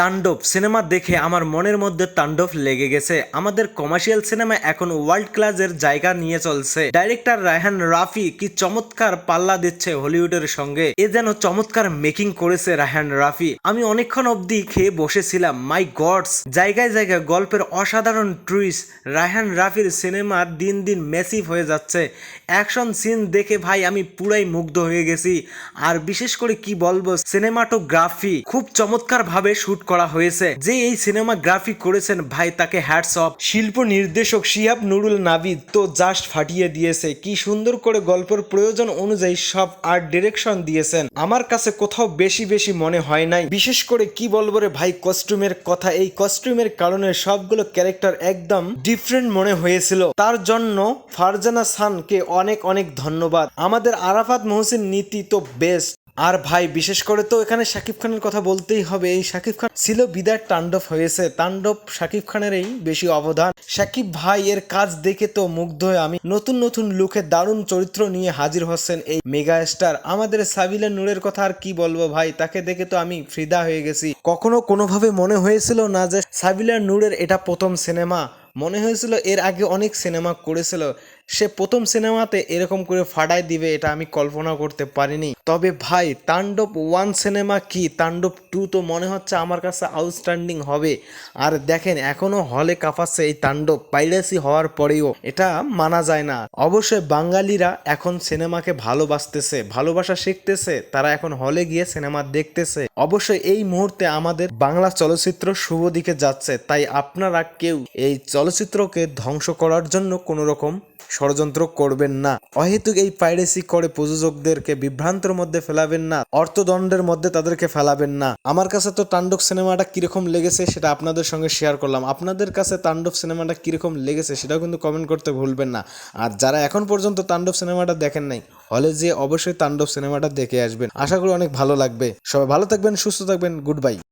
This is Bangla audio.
তাণ্ডব সিনেমা দেখে আমার মনের মধ্যে তাণ্ডব লেগে গেছে। আমাদের কমার্শিয়াল সিনেমা এখন ওয়ার্ল্ড ক্লাসের জায়গা নিয়ে চলছে। ডাইরেক্টর রায়হান রাফি কি চমৎকার পাল্লা দিচ্ছে হলিউডের সঙ্গে? এ যেন চমৎকার মেকিং করেছে রায়হান রাফি। আমি অনেকক্ষণ অবধি খেয়ে বসেছিলাম। মাই গডস জায়গায় জায়গায় গল্পের অসাধারণ টুইস্ট রায়হান রাফির সিনেমা দিন দিন মেসিভ হয়ে যাচ্ছে। অ্যাকশন সিন দেখে ভাই আমি পুরাই মুগ্ধ হয়ে গেছি। আর বিশেষ করে কি বলব সিনেমাটোগ্রাফি খুব চমৎকার ভাবে শুট করা হয়েছে। যে এই সিনেমা গ্রাফি করেছেন ভাই, তাকে হ্যাটস অফ শিল্প নির্দেশক শিহাব নুরুল নাবিদ তো জাস্ট ফাটিয়ে দিয়েছে। কি সুন্দর করে গল্পের প্রয়োজন অনুযায়ী সব আর্ট ডিরেকশন দিয়েছেন। আমার কাছে কোথাও বেশি বেশি মনে হয় নাই। বিশেষ করে কি বলব রে ভাই কস্টিউমের কথা। এই কস্টিউমের কারণে সবগুলো ক্যারেক্টার একদম ডিফারেন্ট মনে হয়েছিল। তার জন্য ফারজানা খানকে অনেক অনেক ধন্যবাদ। আমাদের আরাফাত মহসিন নীতি তো বেস্ট আর ভাই, বিশেষ করে তো এখানে শাকিব খানের কথা বলতেই হবে, এই শাকিব খান ছিল বিদায় তাণ্ডব হয়েছে। তাণ্ডব শাকিব খানের এই বেশি অবদান। শাকিব ভাই, এর কাজ দেখে তো মুগ্ধ হয়ে আমি নতুন নতুন লুকে দারুণ চরিত্র নিয়ে হাজির হচ্ছেন এই মেগা স্টার আমাদের সাবিলা নূরের কথা আর কি বলব ভাই, তাকে দেখে তো আমি ফ্রিদা হয়ে গেছি। কখনো কোনোভাবে মনে হয়েছিল না যে সাবিলা নূরের এটা প্রথম সিনেমা। মনে হয়েছিল এর আগে অনেক সিনেমা করেছিল। সে প্রথম সিনেমাতে এরকম করে ফাটাই দিবে, এটা আমি কল্পনা করতে পারিনি। তবে ভাই, তাণ্ডব ওয়ান সিনেমা কি? তাণ্ডব টু তো মনে হচ্ছে আমার কাছে আউটস্ট্যান্ডিং হবে। আর দেখেন, এখনও হলে কাঁপাচ্ছে এই তাণ্ডব পাইরেসি হওয়ার পরেও। এটা মানা যায় না। অবশ্যই বাঙালিরা এখন সিনেমাকে ভালোবাসতেছে, ভালোবাসা শিখতেছে, তারা এখন হলে গিয়ে সিনেমা দেখতেছে। অবশ্যই এই মুহূর্তে আমাদের বাংলা চলচ্চিত্র শুভ দিকে যাচ্ছে, তাই আপনারা কেউ এই চলচ্চিত্রকে ধ্বংস করার জন্য কোনো রকম ষড়যন্ত্র করবেন না। অহেতুক এই পাইরেসি করে প্রযোজকদেরকে বিভ্রান্তের মধ্যে ফেলাবেন না, অর্থদণ্ডের মধ্যে তাদেরকে ফেলাবেন না। আমার কাছে তো তাণ্ডব সিনেমাটা কীরকম লেগেছে সেটা আপনাদের সঙ্গে শেয়ার করলাম। আপনাদের কাছে তাণ্ডব সিনেমাটা কীরকম লেগেছে সেটাও কিন্তু কমেন্ট করতে ভুলবেন না। আর যারা এখন পর্যন্ত তাণ্ডব সিনেমাটা দেখেন নাই, হলে যে অবশ্যই তাণ্ডব সিনেমাটা দেখে আসবেন। আশা করি অনেক ভালো লাগবে। সবাই ভালো থাকবেন, সুস্থ থাকবেন গুড বাই